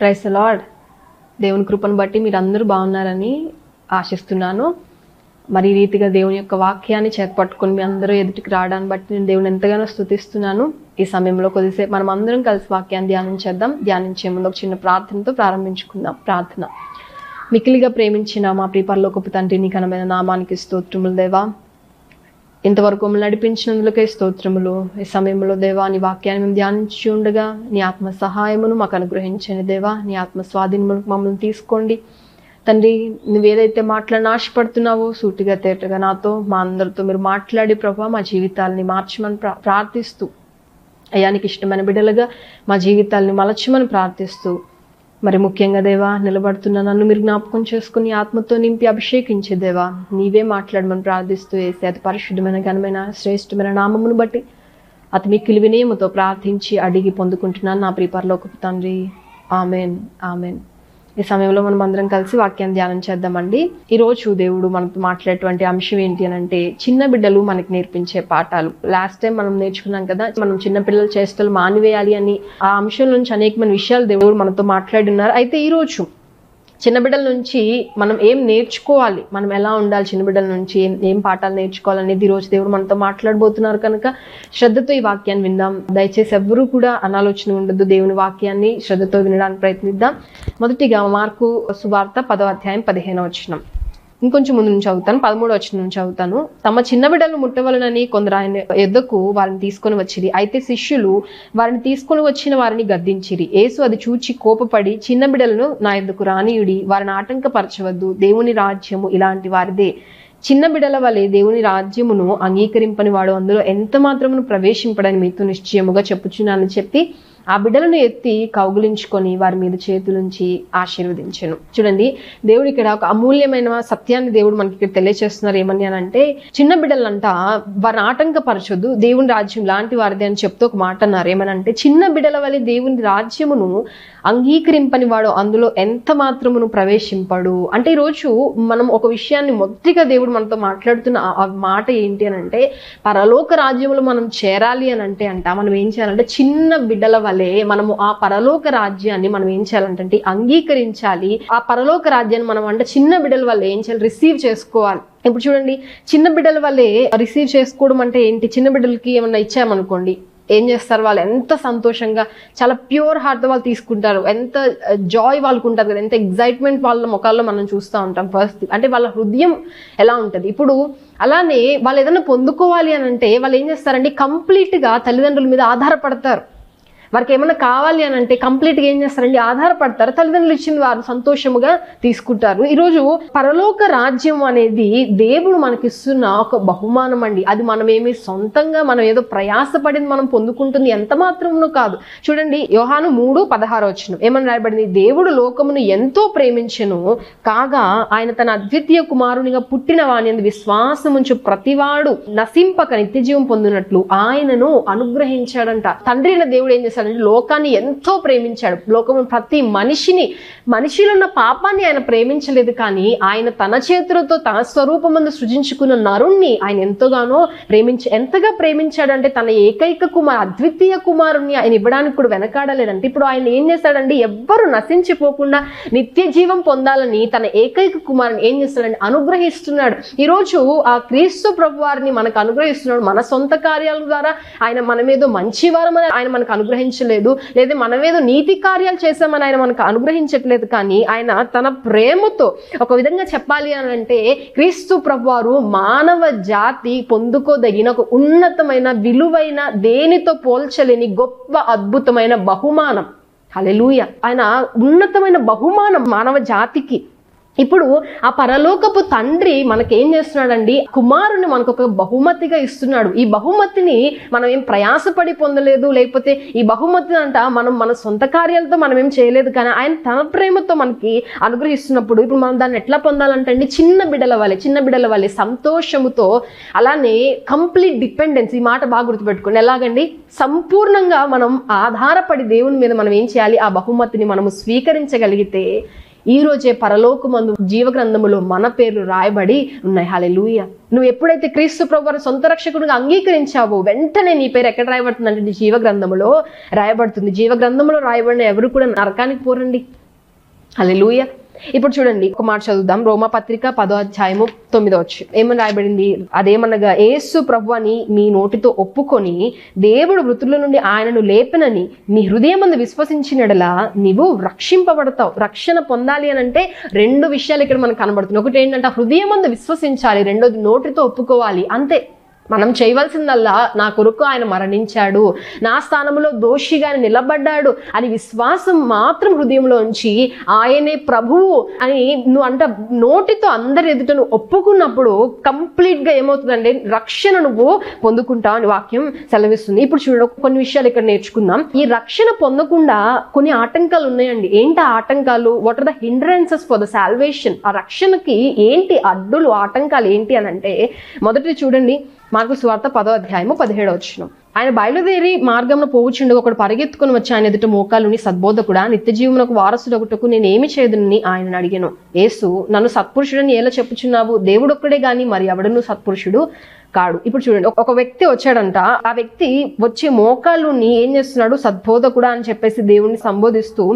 Price lord దేవుని కృపను బట్టి మీరు అందరూ బాగున్నారని ఆశిస్తున్నాను. మరి రీతిగా దేవుని యొక్క వాక్యాన్ని చేతపట్టుకొని మీ అందరూ ఎదుటికి రావడాన్ని బట్టి నేను దేవుని ఎంతగానో స్థుతిస్తున్నాను ఈ సమయంలో కొద్దిసేపు మనం అందరం కలిసి వాక్యాన్ని ధ్యానించేద్దాం. ధ్యానించే ముందు ఒక చిన్న ప్రార్థనతో ప్రారంభించుకుందాం. ప్రార్థన. మికిలిగా ప్రేమించిన మా ప్రియపరలోకపు తండ్రి నీ ఘనమైన నామానికి స్తోత్రములు దేవా. ఇంతవరకు మమ్మల్ని నడిపించినందుకే స్తోత్రములు. ఈ సమయంలో దేవా నీ వాక్యాన్ని మేము ధ్యానించి ఉండగా నీ ఆత్మ సహాయమును మాకు అనుగ్రహించండి దేవా నీ ఆత్మ స్వాధీనము మమ్మల్ని తీసుకోండి. తండ్రి నువ్వేదైతే మాట్లాడిన ఆశపడుతున్నావో సూటిగా తేటగా నాతో మా అందరితో మీరు మాట్లాడి ప్రభావ మా జీవితాలని మార్చమని ప్రా- ప్రార్థిస్తూ అయానికి ఇష్టమైన బిడ్డలుగా మా జీవితాలని మలచమని ప్రార్థిస్తూ మరి ముఖ్యంగా దేవా నిలబడుతున్న నన్ను మీరు జ్ఞాపకం చేసుకుని ఆత్మతో నింపి అభిషేకించే దేవా నీవే మాట్లాడమని ప్రార్థిస్తూ వేసి అతి పరిశుద్ధమైన ఘనమైన శ్రేష్టమైన నామమును బట్టి అతి మిక్కిలి వినయముతో ప్రార్థించి అడిగి పొందుకుంటున్నాను నా ప్రిపర్లోకి తండ్రి. ఆమెన్. ఆమెన్. ఈ సమయంలో మనం అందరం కలిసి వాక్యాన్ని ధ్యానం చేద్దామండి. ఈ రోజు దేవుడు మనతో మాట్లాడేటువంటి అంశం ఏంటి అని అంటే చిన్న బిడ్డలు మనకి నేర్పించే పాఠాలు. లాస్ట్ టైం మనం నేర్చుకున్నాం కదా మనం చిన్న పిల్లల చేష్టలు మానివేయాలి అని ఆ అంశం నుంచి అనేకమైన విషయాలు దేవుడు మనతో మాట్లాడి ఉన్నారు. అయితే ఈ రోజు చిన్న బిడ్డల నుంచి మనం ఏం నేర్చుకోవాలి? మనం ఎలా ఉండాలి చిన్న బిడ్డల నుంచి? ఏం ఏం పాఠాలు నేర్చుకోవాలనేది ఈ రోజు దేవుడు మనతో మాట్లాడబోతున్నారు కనుక శ్రద్ధతో ఈ వాక్యాన్ని విందాం. దయచేసి ఎవ్వరూ కూడా అనాలోచన ఉండదు దేవుని వాక్యాన్ని శ్రద్ధతో వినడానికి ప్రయత్నిద్దాం. మొదటిగా మార్కు సువార్త పదో అధ్యాయం పదిహేను వచ్చినాం ఇంకొంచెం ముందు నుంచి చదువుతాను పదమూడు వచ్చిన నుంచి చదువుతాను. తమ చిన్న బిడ్డలు ముట్టవలనని కొందరు ఆయన ఎద్దకు వారిని తీసుకొని వచ్చిరి. అయితే శిష్యులు వారిని తీసుకొని వచ్చిన వారిని గద్దించిరి. యేసు అది చూచి కోపపడి చిన్న బిడ్డలను నా ఎద్దకు రానియుడి వారిని ఆటంకపరచవద్దు. దేవుని రాజ్యము ఇలాంటి వారిదే. చిన్న బిడల వలె దేవుని రాజ్యమును అంగీకరింపని వాడు అందులో ఎంత మాత్రమును ప్రవేశింపడని మీతో నిశ్చయముగా చెప్పుచున్నానని చెప్పి ఆ బిడ్డలను ఎత్తి కౌగులించుకొని వారి మీద చేతులుంచి ఆశీర్వదించను. చూడండి దేవుడు ఇక్కడ ఒక అమూల్యమైన సత్యాన్ని దేవుడు మనకి ఇక్కడ తెలియచేస్తున్నారు. ఏమని అని అంటే చిన్న బిడ్డలంట వారిని ఆటంకపరచొద్దు దేవుని రాజ్యం లాంటి వారిది అని చెప్తూ ఒక మాట అన్నారు. ఏమనంటే చిన్న బిడ్డల వలె దేవుని రాజ్యమును అంగీకరింపని వాడు అందులో ఎంత మాత్రమును ప్రవేశింపడు? అంటే ఈరోజు మనం ఒక విషయాన్ని మొదటిగా దేవుడు మనతో మాట్లాడుతున్న ఆ- మాట ఏంటి అని అంటే పరలోక రాజ్యంలో మనం చేరాలి అని అంటే అంట. మనం ఏం చేయాలంటే చిన్న బిడ్డల వలె మనము ఆ పరలోక రాజ్యాన్ని మనం ఏం చేయాలంటే అంగీకరించాలి. ఆ పరలోక రాజ్యాన్ని మనం అంటే చిన్న బిడ్డల వల్ల ఏం చేయాలి? రిసీవ్ చేసుకోవాలి. ఇప్పుడు చూడండి చిన్న బిడ్డల వల్లే రిసీవ్ చేసుకోవడం అంటే ఏంటి? చిన్న బిడ్డలకి ఏమన్నా ఇచ్చామనుకోండి ఏం చేస్తారు? వాళ్ళు ఎంత సంతోషంగా చాలా ప్యూర్ హార్ట్ వాళ్ళు తీసుకుంటారు. ఎంత జాయ్ వాళ్ళకు ఉంటుంది కదా ఎంత ఎగ్జైట్మెంట్ వాళ్ళ ముఖాల్లో మనం చూస్తూ ఉంటాం ఫస్ట్. అంటే వాళ్ళ హృదయం ఎలా ఉంటుంది? ఇప్పుడు అలానే వాళ్ళు ఏదైనా పొందుకోవాలి అని అంటే వాళ్ళు ఏం చేస్తారంటే కంప్లీట్గా తల్లిదండ్రుల మీద ఆధారపడతారు. వారికి ఏమైనా కావాలి అని అంటే కంప్లీట్గా ఏం చేస్తారండి? ఆధారపడతారు? తల్లిదండ్రులు ఇచ్చింది వారు సంతోషముగా తీసుకుంటారు. ఈరోజు పరలోక రాజ్యం అనేది దేవుడు మనకిస్తున్న ఒక బహుమానం అండి. అది మనమేమి సొంతంగా మనం ఏదో ప్రయాసపడింది మనం పొందుకుంటుంది ఎంత మాత్రమును కాదు. చూడండి యోహాను మూడు పదహారు వచ్చిన ఏమని రాయబడింది? దేవుడు లోకమును ఎంతో ప్రేమించెను కాగా ఆయన తన అద్వితీయ కుమారునిగా పుట్టిన వాణి అందు విశ్వాసముంచు ప్రతివాడు నశింపక నిత్యజీవం పొందినట్లు ఆయనను అనుగ్రహించాడంట. తండ్రి దేవుడు ఏం చేశాడంటే లోకాన్ని ఎంతో ప్రేమించాడు. లోకము ప్రతి మనిషిని మనిషిలో ఉన్న పాపాన్ని ఆయన ప్రేమించలేదు కానీ ఆయన తన చేతులతో తన స్వరూపమందు సృజించుకున్న నరుణ్ణి ఆయన ఎంతగానో ప్రేమించి ఎంతగా ప్రేమించాడంటే తన ఏకైక కుమార్ అద్వితీయ కుమారుణ్ణి ఆయన ఇవ్వడానికి కూడా వెనకాడలేదంటే ఇప్పుడు ఆయన ఏం చేశాడంటే ఎవ్వరు నశించిపోకుండా నిత్య జీవం పొందాలని తన ఏకైక కుమారుని ఏం చేస్తాడంటే అనుగ్రహిస్తున్నాడు. ఈరోజు ఆ క్రీస్తు ప్రభు వారిని మనకు అనుగ్రహిస్తున్నాడు. మన సొంత కార్యాల ద్వారా ఆయన మనమేదో మంచి వారమని ఆయన మనకు అనుగ్రహించలేదు. లేదా మనమేదో నీతి కార్యాలు చేసామని ఆయన మనకు అనుగ్రహించట్లేదు. కానీ ఆయన తన ప్రేమతో ఒక విధంగా చెప్పాలి అని అంటే క్రీస్తు ప్రభువారు మానవ జాతి పొందుకోదగిన ఒక ఉన్నతమైన విలువైన దేనితో పోల్చలేని గొప్ప అద్భుతమైన బహుమానం. హల్లెలూయా. ఆయన ఉన్నతమైన బహుమానం మానవ జాతికి. ఇప్పుడు ఆ పరలోకపు తండ్రి మనకేం చేస్తున్నాడండి? కుమారుని మనకు ఒక బహుమతిగా ఇస్తున్నాడు. ఈ బహుమతిని మనం ఏం ప్రయాసపడి పొందలేదు? లేకపోతే ఈ బహుమతి అంట మనం మన సొంత కార్యాలతో మనం ఏం చేయలేదు కానీ ఆయన తన ప్రేమతో మనకి అనుగ్రహిస్తున్నప్పుడు ఇప్పుడు మనం దాన్ని ఎట్లా పొందాలంటే అండి చిన్న బిడల వల్లే చిన్న బిడ్డల వల్లే సంతోషముతో అలానే కంప్లీట్ డిపెండెన్స్ ఈ మాట బాగా గుర్తుపెట్టుకోండి. ఎలాగండి? సంపూర్ణంగా మనం ఆధారపడి దేవుని మీద మనం ఏం చేయాలి? ఆ బహుమతిని మనము స్వీకరించగలిగితే ఈ రోజే పరలోకమందు జీవగ్రంథములో మన పేర్లు రాయబడి ఉన్నాయి. హాలే నువ్వు ఎప్పుడైతే క్రీస్తు ప్రభు సొంత రక్షకుడిగా అంగీకరించావో వెంటనే నీ పేరు ఎక్కడ రాయబడుతుంది నీ జీవ గ్రంథములో రాయబడుతుంది. జీవ గ్రంథములో రాయబడిన ఎవరు కూడా నరకానికి పోరండి. హల్లెలూయా. ఇప్పుడు చూడండి ఒక మాట చదువుదాం. రోమా పత్రిక పదో అధ్యాయము తొమ్మిదో వచ్చి ఏమని రాయబడింది? అదేమనగా ఏసు ప్రభు అని మీ నోటితో ఒప్పుకొని దేవుడు మృతుల నుండి ఆయనను లేపనని నీ హృదయం మందు విశ్వసించినడలా నీవు రక్షింపబడతావు. రక్షణ పొందాలి అని అంటే రెండు విషయాలు ఇక్కడ మనకు కనబడుతుంది ఒకటి ఏంటంటే హృదయమందు విశ్వసించాలి రెండోది నోటితో ఒప్పుకోవాలి. అంతే. మనం చేయవలసిందల్లా నా కొరకు ఆయన మరణించాడు. నా స్థానంలో దోషిగా ఆయన నిలబడ్డాడు అని విశ్వాసం మాత్రం హృదయంలో ఉంచి ఆయనే ప్రభువు అని నువ్వు అంట నోటితో అందరి ఎదుట నువ్వు ఒప్పుకున్నప్పుడు కంప్లీట్గా ఏమవుతుందంటే రక్షణ నువ్వు పొందుకుంటావు అని వాక్యం సెలవిస్తుంది. ఇప్పుడు చూడ కొన్ని విషయాలు ఇక్కడ నేర్చుకుందాం. ఈ రక్షణ పొందకుండా కొన్ని ఆటంకాలు ఉన్నాయండి. ఏంటి ఆ ఆటంకాలు? What are the hindrances for the salvation ఆ రక్షణకి ఏంటి అడ్డులు ఆటంకాలు ఏంటి అని అంటే మొదటి చూడండి. మార్కు స్వార్థ పదో అధ్యాయము పదిహేడో వచ్చిన ఆయన బయలుదేరి మార్గంలో పోవుచుండు ఒకడు పరిగెత్తుకుని వచ్చి ఆయన ఎదుట మోకాలుని సద్బోధకుడా నిత్య జీవనకు వారసుడొకటకు నేను ఏమి చేయదునని ఆయన అడిగాను. యేసు నన్ను సత్పురుషుడని ఎలా చెప్పుచున్నావు? దేవుడు ఒక్కడే గాని మరి ఎవడను సత్పురుషుడు కాడు. ఇప్పుడు చూడండి ఒక- ఒక వ్యక్తి వచ్చాడంట. ఆ వ్యక్తి వచ్చే మోకాలుని ఏం చేస్తున్నాడు? సద్బోధకుడా అని చెప్పేసి దేవుణ్ణి సంబోధిస్తూ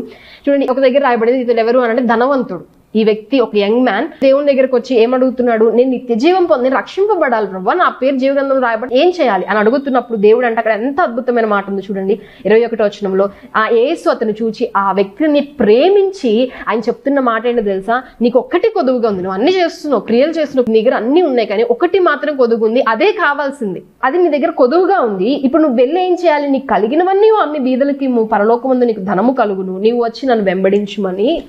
చూడండి ఒక దగ్గర రాయబడింది ఇతడు ఎవరు అని అంటే ధనవంతుడు. ఈ వ్యక్తి ఒక యంగ్ మ్యాన్ దేవుని దగ్గరకు వచ్చి ఏమడుగుతున్నాడు? నేను నిత్య జీవం పొంది రక్షింపబడాలి ప్రభావ నా పేరు జీవగ్రంథం రాయబడి ఏం చేయాలి? అని అడుగుతున్నప్పుడు దేవుడు అంటే అక్కడ ఎంత అద్భుతమైన మాట ఉంది చూడండి. ఇరవై ఒకటో వచనంలో ఆ ఏసు అతను చూచి ఆ వ్యక్తిని ప్రేమించి ఆయన చెప్తున్న మాట ఏంటో తెలుసా? నీకు ఒక్కటి కొదువుగా ఉంది నువ్వు అన్ని చేస్తున్నావు క్రియలు చేస్తున్నావు నీ దగ్గర అన్ని ఉన్నాయి కానీ ఒకటి మాత్రం కొదుగు ఉంది అదే కావాల్సింది. అది నీ దగ్గర కొదువుగా ఉంది. ఇప్పుడు నువ్వు వెళ్ళి ఏం చేయాలి? నీకు కలిగినవన్నీ అన్ని బీదలకి పరలోకముందు నీకు ధనము కలుగును. నీవు వచ్చి నన్ను వెంబడించమని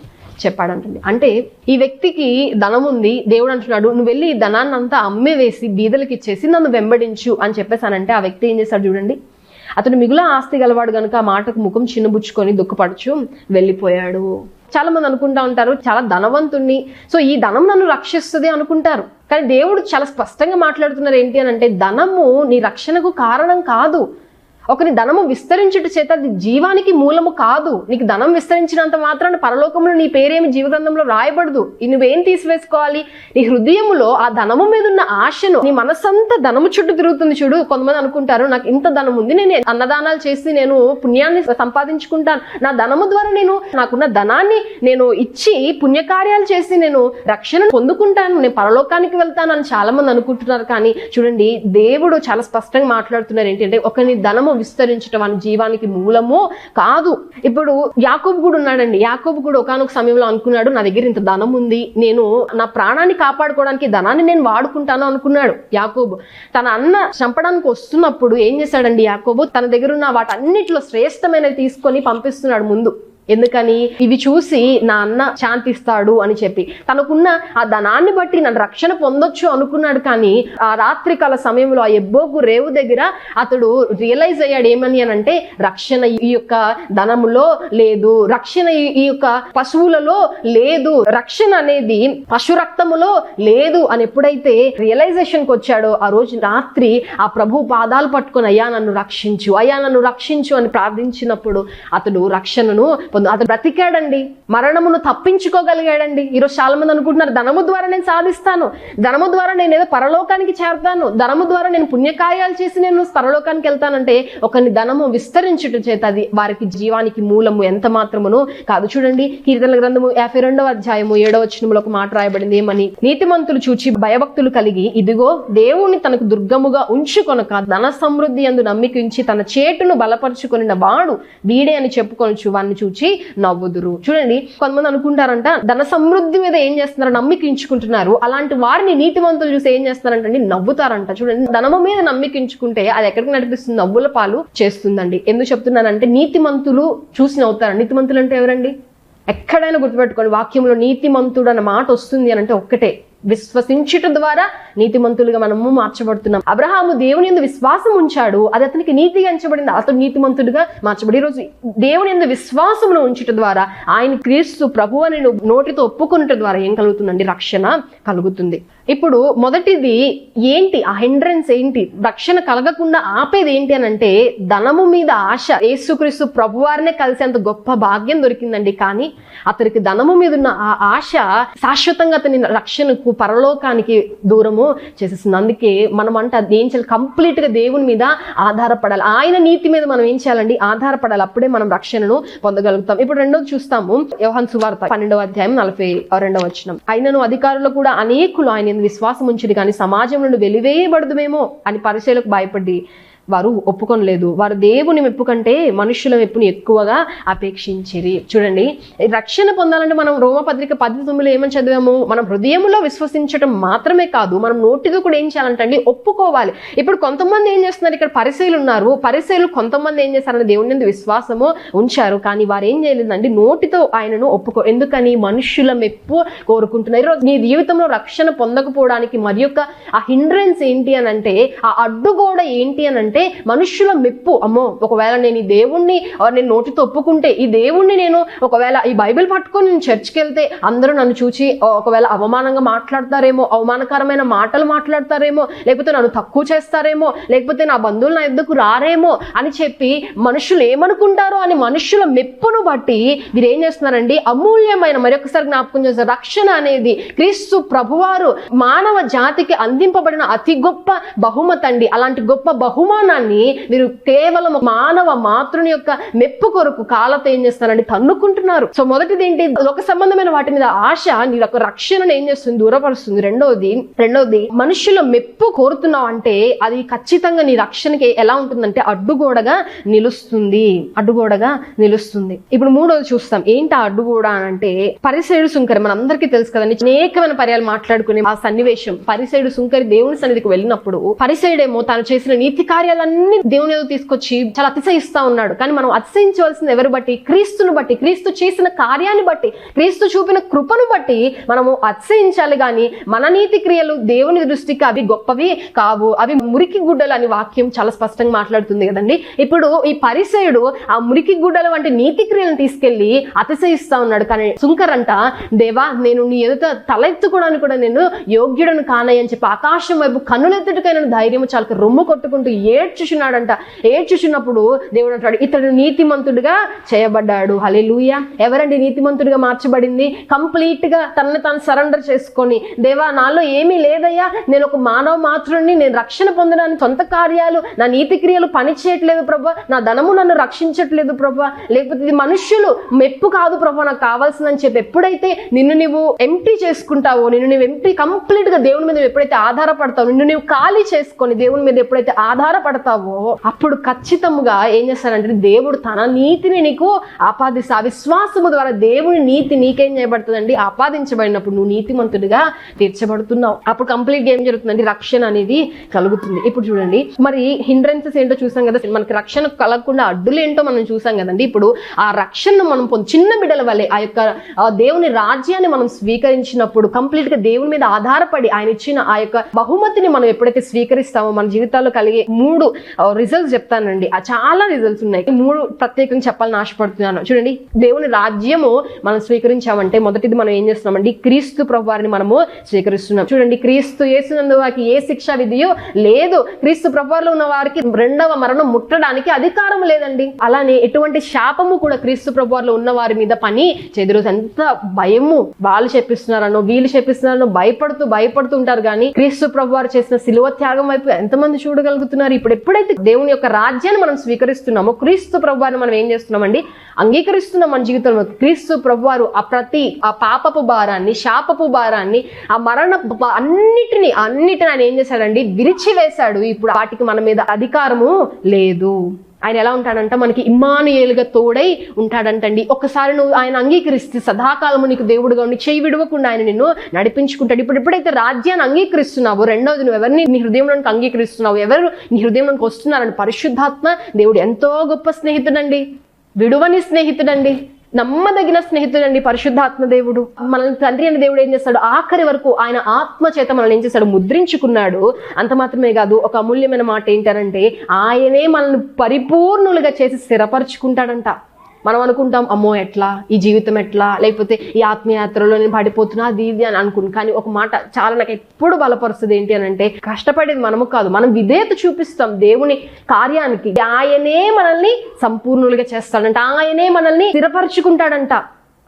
చెప్పాడంటండి అంటే ఈ వ్యక్తికి ధనం ఉంది దేవుడు అంటున్నాడు నువ్వు వెళ్ళి ఈ ధనాన్ని అంతా అమ్మే వేసి బీదలకి ఇచ్చేసి నన్ను వెంబడించు అని చెప్పేసానంటే ఆ వ్యక్తి ఏం చేశాడు చూడండి. అతను మిగుల ఆస్తి గలవాడు గనుక ఆ మాటకు ముఖం చిన్నబుచ్చుకొని దుఃఖపడుచు వెళ్ళిపోయాడు. చాలా మంది అనుకుంటా ఉంటారు చాలా ధనవంతుణ్ణి. సో ఈ ధనం నన్ను రక్షిస్తుంది అనుకుంటారు. కానీ దేవుడు చాలా స్పష్టంగా మాట్లాడుతున్నారు ఏంటి అని అంటే ధనము నీ రక్షణకు కారణం కాదు. ఒకని ధనము విస్తరించుట చేత అది జీవానికి మూలము కాదు. నీకు ధనం విస్తరించినంత మాత్రాన పరలోకంలో నీ పేరేమి జీవగ్రంథంలో రాయబడదు. నువ్వేం తీసివేసుకోవాలి? నీ హృదయములో ఆ ధనము మీద ఉన్న ఆశను నీ మనసంతా ధనము చుట్టూ తిరుగుతుంది చూడు. కొంతమంది అనుకుంటారు నాకు ఇంత ధనం ఉంది నేను అన్నదానాలు చేసి నేను పుణ్యాన్ని సంపాదించుకుంటాను. నా ధనము ద్వారా నేను నాకున్న ధనాన్ని నేను ఇచ్చి పుణ్యకార్యాలు చేసి నేను రక్షణ పొందుకుంటాను. నేను పరలోకానికి వెళ్తాను అని చాలా మంది అనుకుంటున్నారు. కానీ చూడండి దేవుడు చాలా స్పష్టంగా మాట్లాడుతున్నారు. ఏంటంటే ఒకని ధనము విస్తరించడం అని జీవానికి మూలము కాదు. ఇప్పుడు యాకోబు కూడా ఉన్నాడండి. యాకోబు కూడా ఒకనొక సమయంలో అనుకున్నాడు నా దగ్గర ఇంత ధనం ఉంది నేను నా ప్రాణాన్ని కాపాడుకోవడానికి ధనాన్ని నేను వాడుకుంటాను అనుకున్నాడు యాకోబు. తన అన్న చంపడానికి వస్తున్నప్పుడు ఏం చేశాడండి యాకోబు? తన దగ్గర ఉన్న వాటన్నిటిలో శ్రేష్టమైనది తీసుకొని పంపిస్తున్నాడు ముందు. ఎందుకని? ఇవి చూసి నా అన్న శాంతిస్తాడు అని చెప్పి. తనకున్న ఆ ధనాన్ని బట్టి నన్ను రక్షణ పొందొచ్చు అనుకున్నాడు కానీ ఆ రాత్రి కాల సమయంలో ఆ ఎబ్బోకు రేవు దగ్గర అతడు రియలైజ్ అయ్యాడు ఏమని అని అంటే రక్షణ ఈ యొక్క ధనములో లేదు రక్షణ ఈ- యొక్క పశువులలో లేదు రక్షణ అనేది పశు రక్తములో లేదు అని ఎప్పుడైతే రియలైజేషన్కి వచ్చాడో ఆ రోజు రాత్రి ఆ ప్రభు పాదాలు పట్టుకొని అయ్యా నన్ను రక్షించు అయ్యా నన్ను రక్షించు అని ప్రార్థించినప్పుడు అతడు రక్షణను పొందు అతను బ్రతికాడండి. మరణమును తప్పించుకోగలిగాడండి. ఈరోజు చాలా మంది అనుకుంటున్నారు ధనము ద్వారా నేను సాధిస్తాను. ధనము ద్వారా నేను ఏదో పరలోకానికి చేరతాను. ధనము ద్వారా నేను పుణ్యకార్యాలు చేసి నేను పరలోకానికి వెళ్తానంటే ఒకరిని ధనము విస్తరించుట చేత అది వారికి జీవానికి మూలము ఎంత మాత్రమును కాదు. చూడండి కీర్తన గ్రంథము యాభై రెండవ అధ్యాయము ఏడవ వచనములో ఒక మాట రాయబడింది. ఏమని? నీతిమంతులు చూచి భయభక్తులు కలిగి ఇదిగో దేవుని తనకు దుర్గముగా ఉంచుకొనక ధన సమృద్ధి అందు నమ్మికించి తన చేటును బలపరుచుకొనిన వాడు వీడే అని చెప్పుకొనొచ్చు వాడిని చూచి నవ్వుదురు. చూడండి కొంతమంది అనుకుంటారంట ధన సమృద్ధి మీద ఏం చేస్తున్నారు నమ్మికించుకుంటున్నారు. అలాంటి వారిని నీతివంతులు చూసి ఏం చేస్తారంటే నవ్వుతారంట. చూడండి ధనము మీద నమ్మికించుకుంటే అది ఎక్కడికి నడిపిస్తుంది? నవ్వుల పాలు చేస్తుందండి. ఎందుకు చెప్తున్నానంటే నీతిమంతులు చూసి నవ్వుతారు నీతిమంతులు అంటే ఎవరండి? ఎక్కడైనా గుర్తుపెట్టుకోండి వాక్యంలో నీతిమంతుడు అన్న మాట వస్తుంది అని అంటే ఒక్కటే. విశ్వసించుట ద్వారా నీతిమంతులుగా మనము మార్చబడుతున్నాం. అబ్రహాము దేవుని ఎందు విశ్వాసం ఉంచాడు. అది అతనికి నీతిగా ఎంచబడింది. అతను నీతిమంతుడిగా మార్చబడి ఈరోజు దేవుని ఎందు విశ్వాసమును ఉంచుట ద్వారా ఆయన క్రీస్తు ప్రభు అని నోటితో ఒప్పుకున్నట ద్వారా ఏం కలుగుతుందండి? రక్షణ కలుగుతుంది. ఇప్పుడు మొదటిది ఏంటి? ఆ హిండ్రెన్స్ ఏంటి? రక్షణ కలగకుండా ఆపేది ఏంటి అని అంటే ధనము మీద ఆశ యేసుక్రీస్తు ప్రభువారినే కలిసేంత గొప్ప భాగ్యం దొరికిందండి. కానీ అతనికి ధనము మీద ఉన్న ఆ ఆశ శాశ్వతంగా అతని రక్షణకు పరలోకానికి దూరము చేసేస్తుంది అందుకే మనం అంటే అది ఏం చేయాలి కంప్లీట్గా దేవుని మీద ఆధారపడాలి. ఆయన నీతి మీద మనం ఏం చేయాలండి? ఆధారపడాలి. అప్పుడే మనం రక్షణను పొందగలుగుతాం. ఇప్పుడు రెండోది చూస్తాము. యోహన్ సువార్త పన్నెండవ అధ్యాయం నలభై రెండవ వచనం. ఆయనను అధికారులు కూడా అనేకులు ఆయన విశ్వాసం ఉంచుడు కానీ సమాజం నుండి వెలివేయబడదుమేమో అని పరిచయలకు భయపడి వారు ఒప్పుకొనలేదు. వారు దేవుని మెప్పు కంటే మనుషుల మెప్పుని ఎక్కువగా అపేక్షించిరి. చూడండి రక్షణ పొందాలంటే మనం రోమపత్రిక పది తొమ్మిదిలో ఏమని చదివాము? మనం హృదయంలో విశ్వసించడం మాత్రమే కాదు మనం నోటితో కూడా ఏం చేయాలంటే అండి ఒప్పుకోవాలి. ఇప్పుడు కొంతమంది ఏం చేస్తున్నారు? ఇక్కడ పరిశీలు ఉన్నారు. పరిశీలు కొంతమంది ఏం చేస్తారంటే దేవుని మీద విశ్వాసము ఉంచారు. కానీ వారు ఏం చేయలేదండి నోటితో ఆయనను ఒప్పుకో ఎందుకని? మనుషుల మెప్పు కోరుకుంటున్నారు. ఈరోజు నీ జీవితంలో రక్షణ పొందకపోవడానికి మరి యొక్క ఆ హిండ్రెన్స్ ఏంటి అని అంటే ఆ అడ్డుగోడ ఏంటి అని అంటే మనుషుల మెప్పు. అమ్మో ఒకవేళ నేను ఈ దేవుణ్ణి నేను నోటితో ఒప్పుకుంటే ఈ దేవుణ్ణి నేను ఒకవేళ ఈ బైబిల్ పట్టుకొని నేను చర్చ్కి వెళ్తే అందరూ నన్ను చూచి ఒకవేళ అవమానంగా మాట్లాడతారేమో అవమానకరమైన మాటలు మాట్లాడతారేమో లేకపోతే నన్ను తక్కువ చేస్తారేమో లేకపోతే నా బంధువులు నా ఎద్దుకు రారేమో అని చెప్పి మనుషులు ఏమనుకుంటారో అని మనుషుల మెప్పును బట్టి మీరు ఏం చేస్తున్నారండి? అమూల్యమైన మరొకసారి జ్ఞాపకం చేస్తారు రక్షణ అనేది క్రీస్తు ప్రభువారు మానవ జాతికి అందింపబడిన అతి గొప్ప బహుమతి అండి అలాంటి గొప్ప బహుమానాన్ని మీరు కేవలం మానవ మాతృని యొక్క మెప్పు కొరకు కాలతో ఏం చేస్తున్నారండి తన్నుకుంటున్నారు. సో మొదటిది ఏంటి? ఒక సంబంధమైన వాటి మీద ఆశ నీ యొక్క రక్షణను ఏం చేస్తుంది? దూరపరుస్తుంది. రెండవది రెండవది మనుషుల మెప్పు కోరుతున్నావు అంటే అది ఖచ్చితంగా నీ రక్షణకి ఎలా ఉంటుందంటే అడ్డుగోడగా నిలుస్తుంది. అడ్డుగోడగా నిలుస్తుంది. ఇప్పుడు మూడోది చూస్తాం. ఏంటి ఆ అడ్డుగోడ అని అంటే పరిసేడు సుంకరి మనందరికీ తెలుసు కదండి అనేకమైన పర్యాలు మాట్లాడుకునే ఆ సన్నివేశం. పరిసేడు సుంకరి దేవుని సన్నిధికి వెళ్ళినప్పుడు పరిసేడేమో తను చేసిన నీతి కార్యాలన్నీ దేవుని ఏదో తీసుకొచ్చి చాలా అతిశయిస్తా ఉన్నాడు. కానీ మనం అతిశయించవలసింది ఎవరు బట్టి? క్రీస్తును బట్టి. క్రీస్తు చేసిన కార్యాన్ని బట్టి క్రీస్తు చూపిన కృపను బట్టి మనము అతిశయించాలి కానీ మన నీతి క్రియలు దేవుని దృష్టికి అవి గొప్పవి కావు. అవి మురికి గుడ్డలు అని వాక్యం చాలా స్పష్టంగా మాట్లాడుతుంది కదండి. ఇప్పుడు ఈ పరిసయుడు ఆ మురికి గుడ్డల వంటి నీతి క్రియలను తీసుకెళ్ళి అతిశయిస్తా ఉన్నాడు. కానీ సుంకరంట దేవా నేను నీ ఎదుట తలెత్తుకోవడానికి కూడా నేను యోగ్యుడను కానయ్య అని చెప్పి ఆకాశం వైపు కన్నులెత్తుటకైన ధైర్యం చాలా రొమ్ము కొట్టుకుంటూ ఏడ్చుచున్నాడంట. ఏడ్చుచున్నప్పుడు దేవుడు అంటాడు ఇతడు నీతిమంతుడిగా చేయబడ్డాడు. హలెలూయ ఎవరండి నీతిమంతుడిగా మార్చబడింది? కంప్లీట్గా తనని తాను సరెండర్ చేసుకొని దేవా నాలో ఏమీ లేదయ్యా. నేను ఒక మానవ మాత్రుడిని నేను రక్షణ పొందడానికి సొంత కార్యాలు నా నీతి క్రియలు పనిచేయట్లేదు ప్రభా. నా ధనము నన్ను రక్షించట్లేదు ప్రభా. లేకపోతే ఇది మనుష్యులు మెప్పు కాదు ప్రభా. నాకు కావాల్సిందని చెప్పి ఎప్పుడైతే నిన్ను నువ్వు ఎంటీ చేసుకుంటావో నిన్ను నువ్వు ఎంటీ కంప్లీట్గా దేవుని మీద ఎప్పుడైతే ఆధారపడతావు నిన్ను నువ్వు ఖాళీ చేసుకొని దేవుని మీద ఎప్పుడైతే ఆధారపడతావో అప్పుడు ఖచ్చితంగా ఏం చేస్తానంటే దేవుడు తన నీతిని నీకు ఆపాదిస్తా విశ్వాసము ద్వారా దేవుని నీతి నీకేం చేయబడుతుందండి? ఆపాదించబడినప్పుడు నువ్వు నీతిమంతుడిగా తీర్చబడుతున్నావు. అప్పుడు కంప్లీట్గా ఏం జరుగుతుందండి రక్షణ అనేది కలుగుతుంది. ఇప్పుడు చూడండి మరి హిండ్రెన్సెస్ ఏంటో చూసాం కదా మనకి రక్షణ కలగకుండా అడ్డులు ఏంటో మనం చూసాం కదండి. ఇప్పుడు ఆ రక్షణను మనం పొంది చిన్న బిడ్డల వల్లే ఆ యొక్క దేవుని రాజ్యాన్ని మనం స్వీకరించినప్పుడు కంప్లీట్గా దేవుని మీద ఆధారపడి ఆయన ఇచ్చిన ఆ యొక్క బహుమతిని మనం ఎప్పుడైతే స్వీకరిస్తామో మన జీవితాల్లో కలిగే మూడు రిజల్ట్స్ చెప్తానండి. చాలా రిజల్ట్స్ ఉన్నాయి. మూడు ప్రత్యేకంగా చెప్పాలని ఆశపడుతున్నాను. చూడండి దేవుని రాజ్యము మనం స్వీకరించామంటే మొదటిది మనం ఏం చేస్తున్నామండి? క్రీస్తు ప్రభువారిని మనము స్వీకరిస్తున్నాం. చూడండి క్రీస్తు వేసినందు వారికి ఏ శిక్ష విధియో లేదు. క్రీస్తు ప్రభువారిలో ఉన్న వారికి రెండవ మరణం ముట్టడానికి అధికారం లేదండి. అలానే ఎటువంటి శాపము కూడా క్రీస్తు ప్రభువారిలో ఉన్న వారి మీద పని చెదురు ఎంత భయము. వాళ్ళు చెప్పిస్తున్నారనో వీళ్ళు చెప్పిస్తున్నారనో భయపడుతూ భయపడుతూ ఉంటారు. కానీ క్రీస్తు ప్రభువారు చేసిన సిలువ త్యాగం వైపు ఎంతమంది చూడగలుగుతున్నారు? ఇప్పుడు ఎప్పుడైతే దేవుని యొక్క రాజ్యాన్ని మనం స్వీకరిస్తున్నామో క్రీస్తు ప్రభువారిని మనం ఏం చేస్తున్నామండి? అంగీకరిస్తున్నాం మన జీవితంలో. క్రీస్తు ప్రభువారు ఆ ప్రతి ఆ పాపపు భారాన్ని శాపపు భారాన్ని ఆ మరణ అన్నిటిని అన్నిటిని ఆయన ఏం చేశాడండి? విరిచివేశాడు. ఇప్పుడు వాటికి మన మీద అధికారము లేదు. ఆయన ఎలా ఉంటాడంట? మనకి ఇమ్మానుయేలుగా తోడై ఉంటాడంటండి. ఒకసారి నువ్వు ఆయన అంగీకరిస్తే సదాకాలము నీకు దేవుడుగా ఉండి చేయి విడవకుండా ఆయన నిన్ను నడిపించుకుంటాడు. ఇప్పుడు ఎప్పుడైతే రాజ్యాన్ని అంగీకరిస్తున్నావు రెండవది నువ్వు ఎవరిని నీ హృదయంలోనికి అంగీకరిస్తున్నావు ఎవరు నీ హృదయంలోనికి వస్తున్నారని పరిశుద్ధాత్మ దేవుడు ఎంతో గొప్ప స్నేహితుడండి. విడువని స్నేహితుడండి. నమ్మదగిన స్నేహితుడండి పరిశుద్ధాత్మ దేవుడు. మనల్ని తండ్రి అనే దేవుడు ఏం చేస్తాడు? ఆఖరి వరకు ఆయన ఆత్మ చేత మనల్ని ఏం చేస్తాడు? ముద్రించుకున్నాడు. అంత మాత్రమే కాదు ఒక అమూల్యమైన మాట ఏంటనంటే ఆయనే మనల్ని పరిపూర్ణులుగా చేసి స్థిరపరచుకుంటాడంట. మనం అనుకుంటాం అమ్మో ఎట్లా? ఈ జీవితం ఎట్లా? లేకపోతే ఈ ఆత్మీయాత్రలో నేను పడిపోతున్నా అది ఇది అని అనుకుని. కానీ ఒక మాట చాలా నాకు ఎప్పుడు బలపరుస్తుంది ఏంటి అని అంటే కష్టపడేది మనము కాదు. మనం విధేయత చూపిస్తాం దేవుని కార్యానికి. ఆయనే మనల్ని సంపూర్ణులుగా చేస్తాడంట. ఆయనే మనల్ని స్థిరపరచుకుంటాడంట.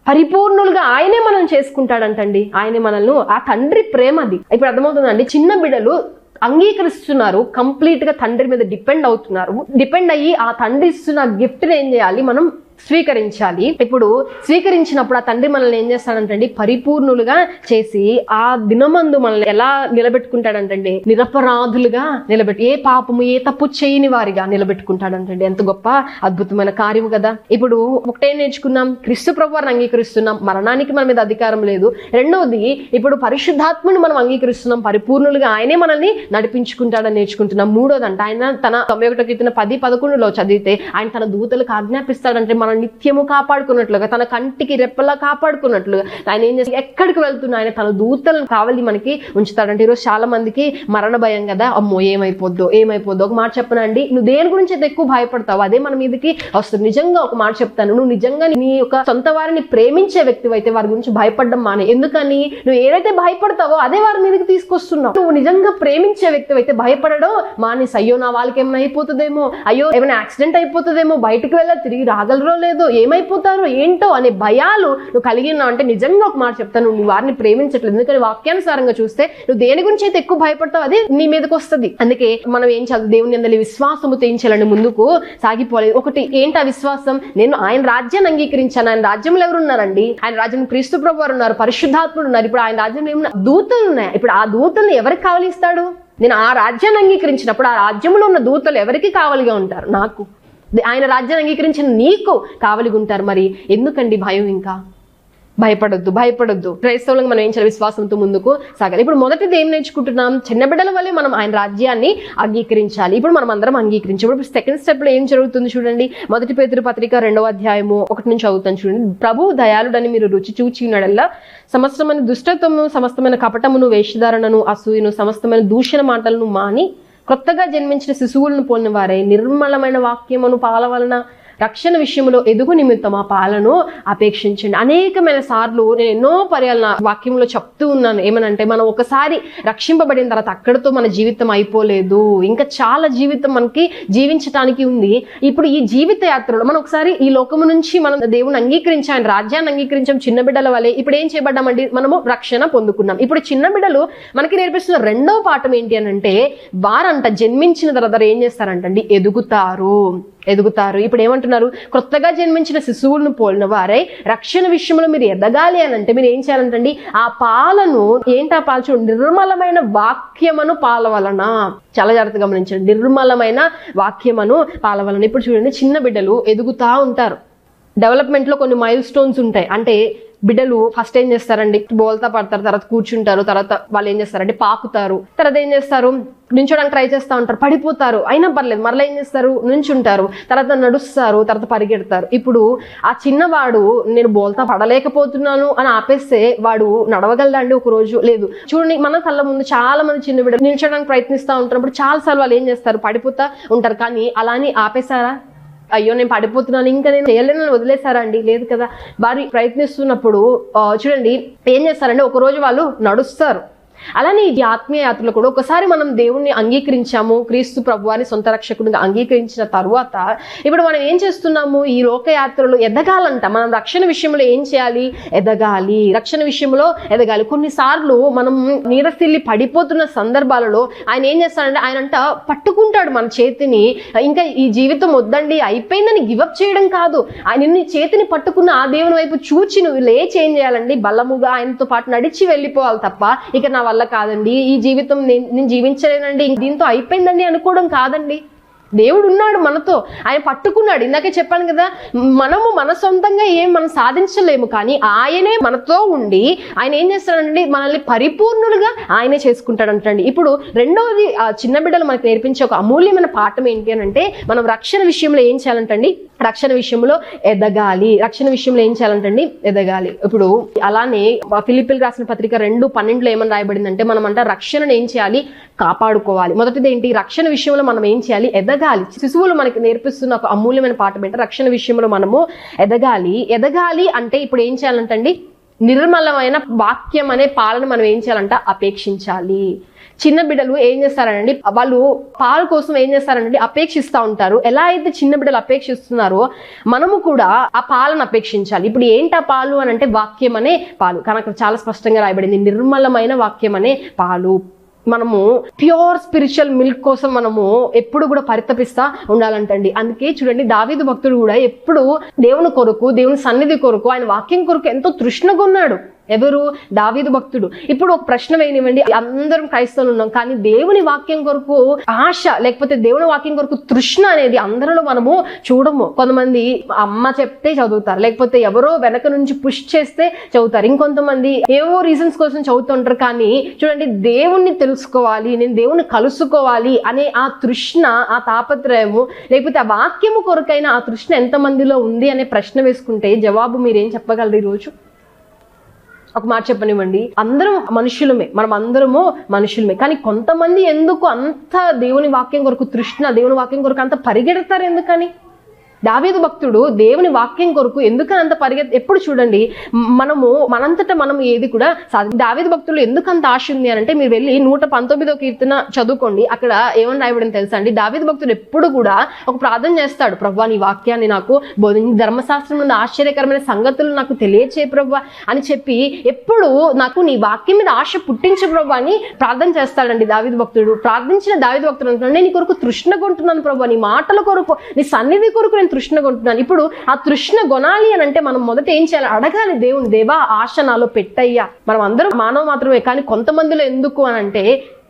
పరిపూర్ణులుగా ఆయనే మనం చేసుకుంటాడంటండి. ఆయనే మనల్ని ఆ తండ్రి ప్రేమ అది ఇప్పుడు అర్థమవుతుందండి చిన్న బిడ్డలు అంగీకరిస్తున్నారు కంప్లీట్గా తండ్రి మీద డిపెండ్ అవుతున్నారు. డిపెండ్ అయ్యి ఆ తండ్రి ఇస్తున్న గిఫ్ట్ ఏం చేయాలి? మనం స్వీకరించాలి. ఇప్పుడు స్వీకరించినప్పుడు ఆ తండ్రి మనల్ని ఏం చేస్తాడంటండి? పరిపూర్ణులుగా చేసి ఆ దినమందు మనల్ని ఎలా నిలబెట్టుకుంటాడంటండి? నిరపరాధులుగా నిలబెట్టి ఏ పాపము ఏ తప్పు చేయని వారిగా నిలబెట్టుకుంటాడంటండి. ఎంత గొప్ప అద్భుతమైన కార్యము కదా! ఇప్పుడు ఒకటే నేర్చుకున్నాం. క్రిస్తు ప్రభువారిని అంగీకరిస్తున్నాం. మరణానికి మన మీద అధికారం లేదు. రెండవది ఇప్పుడు పరిశుద్ధాత్మను మనం అంగీకరిస్తున్నాం. పరిపూర్ణులుగా ఆయనే మనల్ని నడిపించుకుంటాడని నేర్చుకుంటున్నాం. మూడోది అంట ఆయన తన తొంభై ఒకటో కీర్తన పది పదకొండులో చదివితే ఆయన తన దూతలకు ఆజ్ఞాపిస్తాడంటే మనం నిత్యము కాపాడుకున్నట్లుగా తన కంటికి రెప్పలా కాపాడుకున్నట్లుగా ఆయన ఏం చేసి ఎక్కడికి వెళ్తున్నా ఆయన తన దూతలను కావాలి మనకి ఉంచుతాడంటే ఈరోజు చాలా మందికి మరణ భయం కదా. అమ్మో ఏమైపోద్దో ఏమైపోద్దో. ఒక మాట చెప్పనండి నువ్వు దేని గురించి అయితే ఎక్కువ భయపడతావు అదే మన మీదకి వస్తుంది. నిజంగా ఒక మాట చెప్తాను. నువ్వు నిజంగా నీ యొక్క సొంత వారిని ప్రేమించే వ్యక్తి అయితే వారి గురించి భయపడడం మానే. ఎందుకని? నువ్వు ఏదైతే భయపడతావో అదే వారి మీదకి తీసుకొస్తున్నావు. నువ్వు నిజంగా ప్రేమించే వ్యక్తి అయితే భయపడడం మానేసి అయ్యో నా వాళ్ళకి ఏమైనా అయిపోతుందేమో? అయ్యో ఏమైనా యాక్సిడెంట్ అయిపోతుందేమో? బయటకు వెళ్ళా తిరిగి రాగలరో లేదో ఏమైపోతారో ఏంటో అనే భయాలు నువ్వు కలిగి ఉన్నావు. అంటే నిజంగా ఒక మాట చెప్తాను నువ్వు వారిని ప్రేమించట్లేదు. ఎందుకంటే వాక్యానుసారంగా చూస్తే నువ్వు దేని గురించి అయితే ఎక్కువ భయపడతావు అదే నీ మీదకి వస్తుంది. అందుకే మనం ఏం చదువు దేవుని అందరి విశ్వాసము తెయించాలని ముందుకు సాగిపోలేదు ఒకటి ఏంటి ఆ విశ్వాసం? నేను ఆయన రాజ్యాన్ని అంగీకరించాను. ఆయన రాజ్యంలో ఎవరు ఉన్నారండి? ఆయన రాజ్యం క్రీస్తు ప్రభు వారు ఉన్నారు పరిశుద్ధాత్ముడు ఉన్నారు. ఇప్పుడు ఆయన రాజ్యంలో ఏమన్నా దూతలు ఉన్నాయి? ఇప్పుడు ఆ దూతల్ని ఎవరికి కావలిస్తాడు? నేను ఆ రాజ్యాన్ని అంగీకరించినప్పుడు ఆ రాజ్యంలో ఉన్న దూతలు ఎవరికి కావలిగా ఉంటారు? నాకు. ఆయన రాజ్యాన్ని అంగీకరించిన నీకు కావలిగుంటారు మరి. ఎందుకండి భయం ఇంకా? భయపడొద్దు భయపడొద్దు. క్రైస్తవులకు మనం ఏం చేయాలి? విశ్వాసంతో ముందుకు సాగాలి. ఇప్పుడు మొదటిది ఏం నేర్చుకుంటున్నాం? చిన్న బిడ్డల వల్లే మనం ఆయన రాజ్యాన్ని అంగీకరించాలి. ఇప్పుడు మనం అందరం అంగీకరించాలి. ఇప్పుడు సెకండ్ స్టెప్లో ఏం జరుగుతుంది చూడండి. మొదటి పేదరు పత్రిక రెండవ అధ్యాయము ఒకటి నుంచి చదువుతాను చూడండి. ప్రభు దయాళుడని మీరు రుచి చూచినడల్లా సమస్తమైన దుష్టత్వము సమస్తమైన కపటమును వేషధారణను అసూయను సమస్తమైన దూషణ మాటలను మాని కొత్తగా జన్మించిన శిశువులను పోలిన వారై నిర్మలమైన వాక్యమును పాల వలన రక్షణ విషయంలో ఎదుగు నిమిత్తం ఆ పాలను అపేక్షించండి. అనేకమైన సార్లు నేను ఎన్నో పర్యాలు నా వాక్యంలో చెప్తూ ఉన్నాను. ఏమనంటే మనం ఒకసారి రక్షింపబడిన తర్వాత అక్కడితో మన జీవితం అయిపోలేదు. ఇంకా చాలా జీవితం మనకి జీవించటానికి ఉంది. ఇప్పుడు ఈ జీవిత యాత్రలో మనం ఒకసారి ఈ లోకము నుంచి మనం దేవుని అంగీకరించాను రాజ్యాన్ని అంగీకరించాం చిన్న బిడ్డల వల్లే ఇప్పుడు ఏం చేయబడ్డామండి? మనము రక్షణ పొందుకున్నాం. ఇప్పుడు చిన్న బిడ్డలు మనకి నేర్పిస్తున్న రెండవ పాఠం ఏంటి అని అంటే వారంట జన్మించిన తర్వాత ఏం చేస్తారంటండి? ఎదుగుతారు. ఎదుగుతారు. ఇప్పుడు ఏమంటున్నారు? కొత్తగా జన్మించిన శిశువులను పోలిన వారై రక్షణ విషయంలో మీరు ఎదగాలి అని అంటే మీరు ఏం చేయాలంటండి? ఆ పాలను ఏంటి ఆ పాలు చూడండి నిర్మలమైన వాక్యమను పాల వలన చాలా జాగ్రత్త గమనించండి. నిర్మలమైన వాక్యమను పాల వలన ఇప్పుడు చూడండి చిన్న బిడ్డలు ఎదుగుతా ఉంటారు. డెవలప్మెంట్లో కొన్ని మైల్ స్టోన్స్ ఉంటాయి. అంటే బిడ్డలు ఫస్ట్ ఏం చేస్తారండి? బోల్తా పడతారు తర్వాత కూర్చుంటారు తర్వాత వాళ్ళు ఏం చేస్తారంటే పాకుతారు. తర్వాత ఏం చేస్తారు? నించోడానికి ట్రై చేస్తూ ఉంటారు. పడిపోతారు. అయినా పర్లేదు. మరలా ఏం చేస్తారు? నుంచుంటారు. తర్వాత నడుస్తారు తర్వాత పరిగెడతారు. ఇప్పుడు ఆ చిన్నవాడు నేను బోల్తా పడలేకపోతున్నాను అని ఆపేస్తే వాడు నడవగలడా అండి ఒక రోజు లేదు. చూడండి మన కళ్ళ ముందు చాలా మంది చిన్న బిడ్డలు నిల్చోడానికి ప్రయత్నిస్తూ ఉంటున్నప్పుడు చాలా సార్లు వాళ్ళు ఏం చేస్తారు? పడిపోతా ఉంటారు. కానీ అలా అని ఆపేశారా? అయ్యో నేను పడిపోతున్నాను. ఇంకా నేను చేయలేను వదిలేశారండి. లేదు కదా. వారి ప్రయత్నిస్తున్నప్పుడు చూడండి ఏం చేస్తారంటే ఒక రోజు వాళ్ళు నడుస్తారు. అలానే ఈ ఆత్మీయ యాత్రలో కూడా ఒకసారి మనం దేవుణ్ణి అంగీకరించాము క్రీస్తు ప్రభువాని సొంత రక్షకుడిగా అంగీకరించిన తర్వాత ఇప్పుడు మనం ఏం చేస్తున్నాము? ఈ లోకయాత్రలో ఎదగాలంట. మనం రక్షణ విషయంలో ఏం చేయాలి? ఎదగాలి. రక్షణ విషయంలో ఎదగాలి. కొన్నిసార్లు మనం నీరసిల్లి పడిపోతున్న సందర్భాలలో ఆయన ఏం చేస్తాడంటే ఆయన అంట పట్టుకుంటాడు మన చేతిని. ఇంకా ఈ జీవితం వద్దండి అయిపోయిందని గివప్ చేయడం కాదు. ఆయన చేతిని పట్టుకున్న ఆ దేవుని వైపు చూచి నువ్వు లేచి ఏం చేయాలండి? బలముగా ఆయనతో పాటు నడిచి వెళ్ళిపోవాలి తప్ప ఇక నా వల్ల కాదండి. ఈ జీవితం నేను నేను జీవించలేనండి. దీంతో అయిపోయిందండి అనుకోవడం కాదండి. దేవుడు ఉన్నాడు మనతో. ఆయన పట్టుకున్నాడు. ఇందాకే చెప్పాను కదా మనము మన సొంతంగా ఏం మనం సాధించలేము కానీ ఆయనే మనతో ఉండి ఆయన ఏం చేస్తాడండి మనల్ని పరిపూర్ణులుగా ఆయనే చేసుకుంటాడంటండి. ఇప్పుడు రెండవది ఆ చిన్న బిడ్డలు మనకు నేర్పించే ఒక అమూల్యమైన పాఠం ఏంటి అని అంటే మనం రక్షణ విషయంలో ఏం చేయాలంటండి రక్షణ విషయంలో ఎదగాలి. రక్షణ విషయంలో ఏం చేయాలంటండి? ఎదగాలి. ఇప్పుడు అలానే ఫిలిపిల్ రాసిన పత్రిక రెండు పన్నెండులో ఏమని రాయబడిందంటే మనం అంట రక్షణను ఏం చేయాలి? కాపాడుకోవాలి. మొదటిది ఏంటి? రక్షణ విషయంలో మనం ఏం చేయాలి? ఎదగాలి. శిశువులు మనకి నేర్పిస్తున్న ఒక అమూల్యమైన పాఠం ఏంటంటే రక్షణ విషయంలో మనము ఎదగాలి. ఎదగాలి అంటే ఇప్పుడు ఏం చేయాలంటండి? నిర్మలమైన వాక్యం అనే పాలన మనం ఏం చేయాలంట? అపేక్షించాలి. చిన్న బిడ్డలు ఏం చేస్తారండి వాళ్ళు పాల కోసం ఏం చేస్తారండి అపేక్షిస్తూ ఉంటారు. ఎలా అయితే చిన్న బిడ్డలు అపేక్షిస్తున్నారో మనము కూడా ఆ పాలను అపేక్షించాలి. ఇప్పుడు ఏంటి ఆ పాలు అని అంటే వాక్యం అనే పాలు. కానీ అక్కడ చాలా స్పష్టంగా రాయబడింది. నిర్మలమైన వాక్యం అనే పాలు. మనము ప్యూర్ స్పిరిచువల్ మిల్క్ కోసం మనము ఎప్పుడు కూడా పరితపిస్తా ఉండాలంటండి. అందుకే చూడండి దావీదు భక్తుడు కూడా ఎప్పుడు దేవుని కొరకు దేవుని సన్నిధి కొరకు ఆయన వాక్యం కొరకు ఎంతో తృష్ణగా ఉన్నాడు. ఎవరు? దావీదు భక్తుడు. ఇప్పుడు ఒక ప్రశ్న వేయనివ్వండి. అందరం క్రైస్తవులు ఉన్నాం కానీ దేవుని వాక్యం కొరకు ఆశ లేకపోతే దేవుని వాక్యం కొరకు తృష్ణ అనేది అందరిలో మనము చూడము. కొంతమంది అమ్మ చెప్తే చదువుతారు లేకపోతే ఎవరో వెనక నుంచి పుష్ చేస్తే చదువుతారు. ఇంకొంతమంది ఏవో రీజన్స్ కోసం చదువుతుంటారు కానీ చూడండి దేవుణ్ణి తెలుసుకోవాలి నేను దేవుణ్ణి కలుసుకోవాలి అనే ఆ తృష్ణ ఆ తాపత్రయము లేకపోతే ఆ వాక్యము కొరకైన ఆ తృష్ణ ఎంతమందిలో ఉంది అనే ప్రశ్న వేసుకుంటే జవాబు మీరేం చెప్పగలరు ఈరోజు? ఒక మాట చెప్పనివ్వండి. అందరం మనుషులమే. మనం అందరము మనుషులమే. కానీ కొంతమంది ఎందుకు అంత దేవుని వాక్యం కొరకు తృష్ణ దేవుని వాక్యం కొరకు అంత పరిగెడతారు ఎందుకని? దావీదు భక్తుడు దేవుని వాక్యం కొరకు ఎందుకు అంత పరిగెత్త ఎప్పుడు చూడండి మనము మనంతట మనం ఏది కూడా దావీదు భక్తులు ఎందుకు అంత ఆశ ఉంది అని అంటే మీరు వెళ్ళి నూట పంతొమ్మిదో కీర్తన చదువుకోండి. అక్కడ ఏమని రాయబడింది తెలుసా అండి? దావీదు భక్తుడు ఎప్పుడు కూడా ఒక ప్రార్థన చేస్తాడు. ప్రభా నీ వాక్యాన్ని నాకు బోధించి ధర్మశాస్త్రం నుండి ఆశ్చర్యకరమైన సంగతులు నాకు తెలియచే ప్రభా అని చెప్పి ఎప్పుడు నాకు నీ వాక్యం మీద ఆశ పుట్టించు ప్రభా అని ప్రార్థన చేస్తాడండి దావిద భక్తుడు. ప్రార్థించిన దావిద భక్తుడు అంటున్నాడు నేను నీ కొరకు తృష్ణ కొంటున్నాను ప్రభా. నీ మాటల కొరకు నీ సన్నిధి కొరకు నేను తృష్ణ కొంటున్నాను. ఇప్పుడు ఆ తృష్ణ కొనాలి అని అంటే మనం మొదట ఏం చేయాలి? అడగాలి దేవుని దేవా ఆశ నాలో పెట్టయ్యా. మనం అందరం మానవ మాత్రమే కానీ కొంతమందిలో ఎందుకు అని అంటే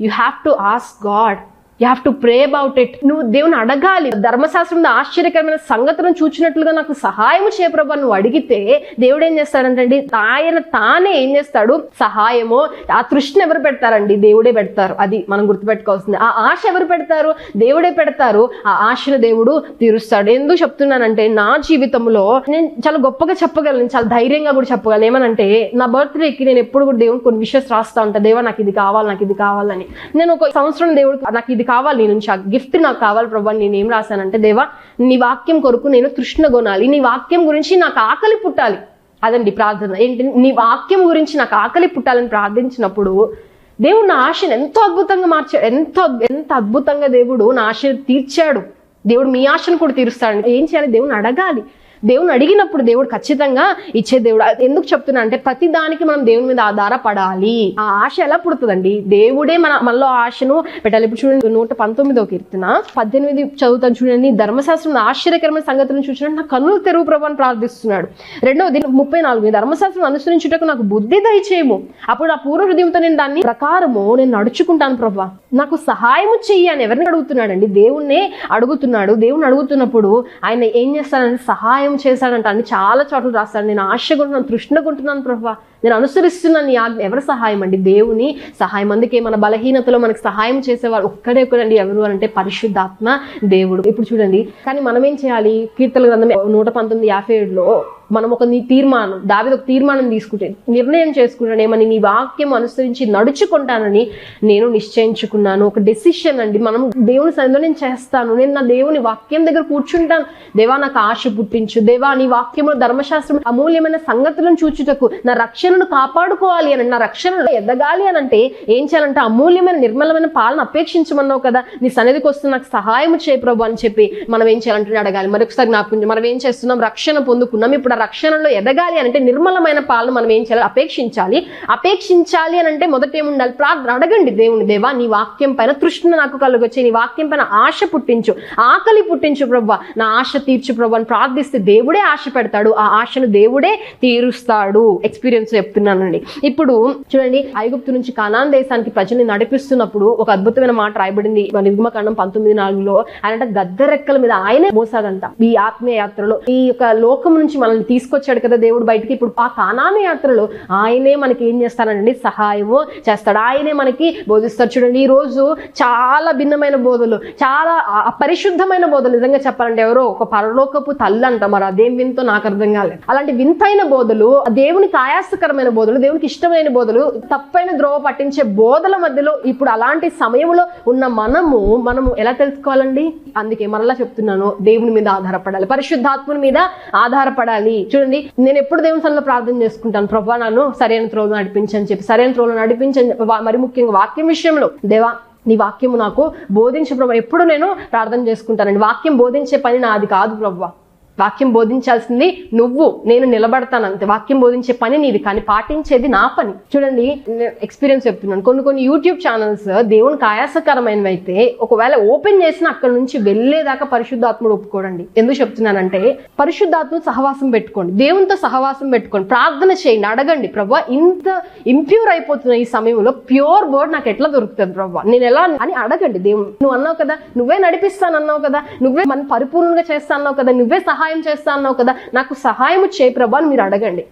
you have to ask God you have to pray about it నువ్వు దేవుని అడగాలి. ధర్మశాస్త్రంలో ఆశ్చర్యకరమైన సంగతులను చూచినట్లుగా నాకు సహాయం చేయప్రభా నువ్వు అడిగితే దేవుడు ఏం చేస్తాడంటండి? ఆయన తానే ఏం చేస్తాడు? సహాయమో. ఆ తృష్ణ ఎవరు పెడతారండి? దేవుడే పెడతారు. అది మనం గుర్తుపెట్టుకోవాల్సింది. ఆ ఆశ ఎవరు పెడతారు? దేవుడే పెడతారు. ఆ ఆశను దేవుడు తీరుస్తాడు. ఎందుకు చెప్తున్నానంటే నా జీవితంలో నేను చాలా గొప్పగా చెప్పగలను. చాలా ధైర్యంగా కూడా చెప్పగలను. ఏమనంటే నా బర్త్డేకి నేను ఎప్పుడు కూడా దేవుడు కొన్ని విషయస్ రాస్తా ఉంటా. దేవా నాకు ఇది కావాలి నాకు ఇది కావాలని. నేను ఒక సంవత్సరం దేవుడు నాకు ఇది కావాలి నీ నుంచి. ఆ గిఫ్ట్ నాకు కావాలి ప్రభా నేను ఏం రాశానంటే దేవా నీ వాక్యం కొరకు నేను తృష్ణ కొనాలి. నీ వాక్యం గురించి నాకు ఆకలి పుట్టాలి. అదండి ప్రార్థన. ఏంటి? నీ వాక్యం గురించి నాకు ఆకలి పుట్టాలని ప్రార్థించినప్పుడు దేవుడు నా ఆశను ఎంతో అద్భుతంగా మార్చాడు ఎంత ఎంత అద్భుతంగా దేవుడు నా ఆశ తీర్చాడు. దేవుడు మీ ఆశను కూడా తీరుస్తాడు. ఏం చేయాలి? దేవుని అడగాలి. దేవుని అడిగినప్పుడు దేవుడు ఖచ్చితంగా ఇచ్చే దేవుడు. అది ఎందుకు చెప్తున్నా అంటే ప్రతి దానికి మనం దేవుని మీద ఆధారపడాలి. ఆ ఆశ ఎలా పుడుతుందండి? దేవుడే మన మనలో ఆశను పెట్టాలి. ఇప్పుడు చూడండి నూట పంతొమ్మిదో కీర్తన పద్దెనిమిది చదువుతాను చూడండి ధర్మశాస్త్రం ఆశ్చర్యకరమైన సంగతులను చూసినట్టు నా కన్నులు తెరువు ప్రభావం ప్రార్థిస్తున్నాడు. రెండవది ముప్పై నాలుగు ధర్మశాస్త్రం అనుసరించుటకు నాకు బుద్ధి దయచేయము. అప్పుడు ఆ పూర్వ హృదయంతో నేను దాన్ని ప్రకారము నేను నడుచుకుంటాను ప్రభా. నాకు సహాయము చెయ్యి అని ఎవరిని అడుగుతున్నాడండి? దేవుణ్ణే అడుగుతున్నాడు. దేవుని అడుగుతున్నప్పుడు ఆయన ఏం చేస్తాడని సహాయం చేశాడంట అని చాలా చోట్ల రాస్తాడు నేను ఆశగా ఉంటున్నాను తృష్ణగా ఉంటున్నాను ప్రభా. నేను అనుసరిస్తున్నాను నీ ఆజ్ఞ ఎవరి సహాయం అండి? దేవుని సహాయం. అందుకే మన బలహీనతలో మనకు సహాయం చేసేవారు ఒక్కడే ఒక్కడండి ఎవరు అని అంటే పరిశుద్ధాత్మ దేవుడు. ఇప్పుడు చూడండి. కానీ మనం ఏం చేయాలి? కీర్తన గ్రంథం నూట పంతొమ్మిది యాభై ఏడులో మనం ఒక నీ తీర్మానం దావిద ఒక తీర్మానం తీసుకుంటే నిర్ణయం చేసుకుంటాను. ఏమని? నీ వాక్యం అనుసరించి నడుచుకుంటానని నేను నిశ్చయించుకున్నాను. ఒక డెసిషన్ అండి. మనం దేవుని సన్నిధిలో నేను చేస్తాను. నేను నా దేవుని వాక్యం దగ్గర కూర్చుంటాను. దేవా నాకు ఆశ పుట్టించు. దేవా నీ వాక్యంలో ధర్మశాస్త్రం అమూల్యమైన సంగతులను చూచుటకు నా రక్షణను కాపాడుకోవాలి అని నా రక్షణలో ఎదగాలి అని అంటే ఏం చేయాలంటే అమూల్యమైన నిర్మలమైన పాలన అపేక్షించమన్నావు కదా. నీ సన్నిధికి వస్తే నాకు సహాయం చేయ ప్రభు అని చెప్పి మనం ఏం చేయాలంటే అడగాలి. మరొకసారి జ్ఞాపకం మనం ఏం చేస్తున్నాం? రక్షణ పొందుకున్నాం. ఇప్పుడు ఆ రక్షణలో ఎదగాలి అని అంటే నిర్మలమైన పాలన మనం ఏం చేయాలి? అపేక్షించాలి. అపేక్షించాలి అని అంటే మొదట ఏముండాలి ప్రార్థన అడగండి దేవుని దేవా నీ వాక్యం పైన తృష్ణ నాకు కలుగొచ్చి నీ వాక్యం పైన ఆశ పుట్టించు. ఆకలి పుట్టించు ప్రభు. నా ఆశ తీర్చు ప్రభు అని ప్రార్థిస్తే దేవుడే ఆశ పెడతాడు. ఆ ఆశను దేవుడే తీరుస్తాడు. ఎక్స్పీరియన్స్ చెప్తున్నానండి. ఇప్పుడు చూడండి ఐగుప్తు నుంచి కనాన్ దేశానికి ప్రజల్ని నడిపిస్తున్నప్పుడు ఒక అద్భుతమైన మాట రాయబడింది. మన పంతొమ్మిది నాలుగులో ఆయన గద్దరెక్కల మీద ఆయనే మోసాడంట. ఈ ఆత్మీయ యాత్రలో ఈ యొక్క లోకం నుంచి మనల్ని తీసుకొచ్చాడు కదా దేవుడు బయటికి. ఇప్పుడు ఆ కానాన యాత్రలో ఆయనే మనకి ఏం చేస్తానండి సహాయము చేస్తాడు. ఆయనే మనకి బోధిస్తారు చూడండి ఈ రోజు చాలా భిన్నమైన బోధలు చాలా అ- అపరిశుద్ధమైన బోధలు. నిజంగా చెప్పాలంటే ఎవరో ఒక పరలోకపు తల్లి అంట మరి అదేం వింతో? నాకు అర్థం కాలేదు. అలాంటి వింతైన బోధలు దేవునికి ఆయాసకరమైన బోధలు దేవునికి ఇష్టమైన బోధలు తప్పైన ద్రోవ పట్టించే బోధల మధ్యలో ఇప్పుడు అలాంటి సమయంలో ఉన్న మనము మనము ఎలా తెలుసుకోవాలండి? అందుకే మరలా చెప్తున్నాను దేవుని మీద ఆధారపడాలి పరిశుద్ధాత్ముని మీద ఆధారపడాలి. చూడండి నేను ఎప్పుడు దేవుని సన్నిలో ప్రార్థన చేసుకుంటాను. ప్రభా నన్ను సరైన త్రోలు నడిపించని చెప్పి సరైన త్రోలు నడిపించని చెప్పి మరి ముఖ్యంగా వాక్యం విషయంలో దేవా నీ వాక్యము నాకు బోధించు ప్రభా ఎప్పుడు నేను ప్రార్థన చేసుకుంటానండి. వాక్యం బోధించే పని నాది కాదు ప్రభావ వాక్యం బోధించాల్సింది నువ్వు నేను నిలబడతాను అంతే. వాక్యం బోధించే పని నీది కానీ పాటించేది నా పని. చూడండి ఎక్స్పీరియన్స్ చెప్తున్నాను. కొన్ని కొన్ని యూట్యూబ్ ఛానల్స్ దేవునికి ఆయాసకరమైనవి అయితే ఒకవేళ ఓపెన్ చేసిన అక్కడ నుంచి వెళ్ళేదాకా పరిశుద్ధాత్ముడు ఒప్పుకోడండి. ఎందుకు చెప్తున్నానంటే పరిశుద్ధాత్మ సహవాసం పెట్టుకోండి. దేవునితో సహవాసం పెట్టుకోండి. ప్రార్థన చేయండి. అడగండి ప్రభా ఇంత ఇంప్యూర్ అయిపోతున్న ఈ సమయంలో ప్యూర్ వర్డ్ నాకు ఎట్లా దొరుకుతుంది ప్రభా? నేను ఎలా అని అడగండి దేవుడు నువ్వు అన్నావు కదా నువ్వే నడిపిస్తాను అన్నావు కదా నువ్వే మన పరిపూర్ణంగా చేస్తా అన్నావు కదా నువ్వే సహాయం చేస్తా అన్నావు కదా నాకు సహాయం చేయి ప్రభా అని మీరు అడగండి.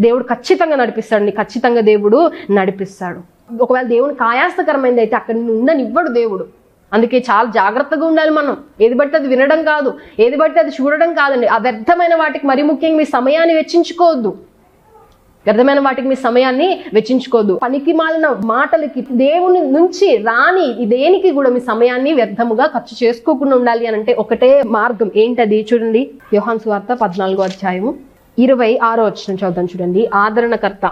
దేవుడు ఖచ్చితంగా నడిపిస్తాడు నీ ఖచ్చితంగా దేవుడు నడిపిస్తాడు. ఒకవేళ దేవుని కాయాస్తకరమైనది అయితే అక్కడ నిన్ను ఉండనివ్వడు దేవుడు. అందుకే చాలా జాగ్రత్తగా ఉండాలి మనం. ఏది పడితే అది వినడం కాదు. ఏది పడితే అది చూడడం కాదండి. అవ్యర్థమైన వాటికి మరి ముఖ్యంగా మీ సమయాన్ని వెచ్చించుకోవద్దు. వ్యర్థమైన వాటికి మీ సమయాన్ని వెచ్చించుకోదు. పనికి మాలిన మాటలకి దేవుని నుంచి రాని దేనికి కూడా మీ సమయాన్ని వ్యర్థముగా ఖర్చు చేసుకోకుండా ఉండాలి అని అంటే ఒకటే మార్గం. ఏంటది? చూడండి. యోహాన్ సువార్త పద్నాలుగో అధ్యాయము ఇరవై ఆరో వచ్చిన చదువుతాను చూడండి. ఆదరణకర్త.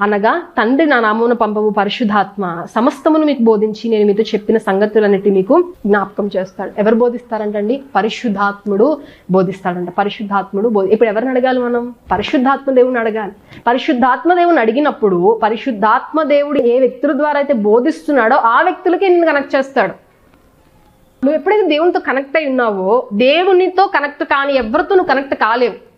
అనగా తండ్రి నా నామమున పంపము పరిశుద్ధాత్మ సమస్తమును మీకు బోధించి నేను మీతో చెప్పిన సంగతులన్నిటి మీకు జ్ఞాపకం చేస్తాడు. ఎవరు బోధిస్తారంటండి? పరిశుద్ధాత్ముడు బోధిస్తాడంట. పరిశుద్ధాత్ముడు బోధి ఇప్పుడు ఎవరిని అడగాలి మనం? పరిశుద్ధాత్మ దేవుని అడగాలి. పరిశుద్ధాత్మ దేవుని అడిగినప్పుడు పరిశుద్ధాత్మ దేవుడు ఏ వ్యక్తుల ద్వారా అయితే బోధిస్తున్నాడో ఆ వ్యక్తులకే నేను కనెక్ట్ చేస్తాడు. నువ్వు ఎప్పుడైతే దేవునితో కనెక్ట్ అయి ఉన్నావో దేవునితో కనెక్ట్ కాని ఎవరితో నువ్వు కనెక్ట్ కాలేవు.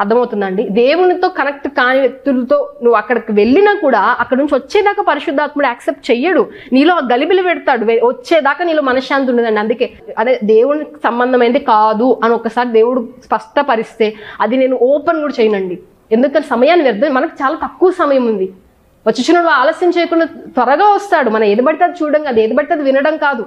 అర్థమవుతుందండి. దేవునితో కనెక్ట్ కాని వ్యక్తులతో నువ్వు అక్కడికి వెళ్ళినా కూడా అక్కడ నుంచి వచ్చేదాకా పరిశుద్ధాత్ముడు యాక్సెప్ట్ చెయ్యడు. నీలో ఆ గలిబిలి పెడతాడు. వచ్చేదాకా నీలో మనశ్శాంతి ఉండదండి. అందుకే అదే దేవునికి సంబంధమైనది కాదు అని ఒకసారి దేవుడు స్పష్టపరిస్తే అది నేను ఓపెన్ కూడా చేయనండి. ఎందుకంటే సమయాన్ని వ్యర్థం. మనకు చాలా తక్కువ సమయం ఉంది. వచ్చినప్పుడు ఆలస్యం చేయకుండా త్వరగా వస్తాడు. మనం ఏది పడితే అది చూడడం కాదు. ఏది పడితే అది వినడం కాదు.